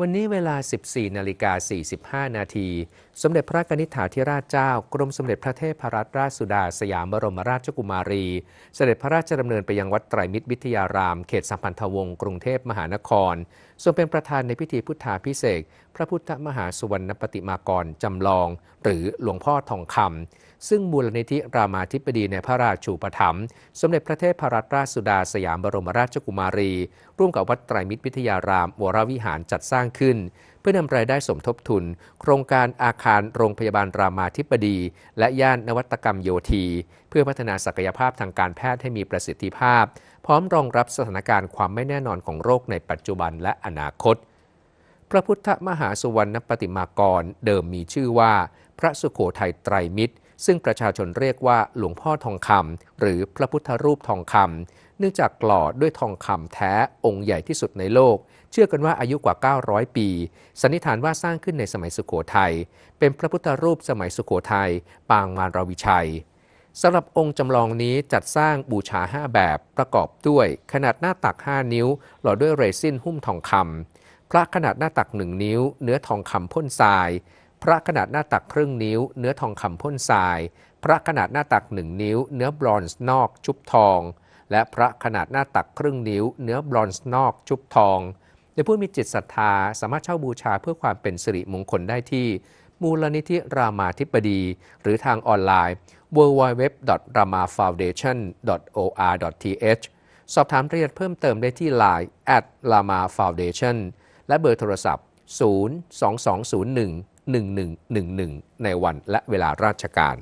วันนี้เวลา 14 นาฬิกา 45 นาที สมเด็จพระกนิษฐาธิราชเจ้า กรมสมเด็จพระเทพรัตนราชสุดา สยามบรมราชกุมารี เสด็จพระราชดำเนินไปยังวัดไตรมิตรวิทยาราม เขตสัมพันธวงศ์ กรุงเทพมหานคร ทรงเป็นประธานในพิธีพุทธาพิเศษ พระพุทธมหาสุวรรณปฏิมากรจำลอง หรือหลวงพ่อทองคำซึ่งมูลนิธิรามาธิบดีในพระราชูปถัมภ์สมเด็จพระเทพรัตนราชสุดาสยามบรมราชกุมารี ร่วมกับวัดไตรมิตรวิทยารามวรวิหารจัดสร้างขึ้น เพื่อนำรายได้สมทบทุน โครงการอาคารโรงพยาบาลรามาธิบดี และย่านนวัตกรรมโยธี เพื่อพัฒนาศักยภาพทางการแพทย์ให้มีประสิทธิภาพ พร้อมรองรับสถานการณ์ความไม่แน่นอนของโรคในปัจจุบันและอนาคต พระพุทธมหาสุวรรณปฏิมากรเดิมมีชื่อว่า พระสุโขทัยไตรมิตร ซึ่งประชาชนเรียกว่าหลวงพ่อทองคำหรือพระพุทธรูปทองคำเนื่องจากหล่อด้วยทองคำแท้องค์ใหญ่ที่สุดในโลก เชื่อกันว่าอายุกว่า 900 ปี สันนิษฐานว่าสร้างขึ้นในสมัยสุโขทยัยเป็นพระพุทธรูปสมัยสุโขทยัยปางมารราวิชัยสำหรับองค์จำลองนี้จัดสร้างบูชา 5 แบบประกอบด้วย ขนาดหน้าตัก 5 นิ้ว หล่อด้วยเรซินหุ้มทองคำ พระขนาดหน้าตัก1นิ้ว เนื้อทองคำพ่นทราย พระขนาดหน้าตักครึ่งนิ้ว เนื้อทองคำพ่นทราย พระขนาดหน้าตักหนึ่งนิ้ว เนื้อบรอนซ์นอกชุบทอง และพระขนาดหน้าตักครึ่งนิ้ว เนื้อบรอนซ์นอกชุบทองในผู้มีจิตศรัทธาสามารถเช่าบูชาเพื่อความเป็นสิริมงคลได้ที่มูลนิธิรามาธิบดี หรือทางออนไลน์ www.ramafoundation.or.th สอบถามรายละเอียดเพิ่มเติมได้ที่ Line at Lama Foundation และเบอร์โทรศัพท์ 02201 1111 ในวันและเวลาราชการ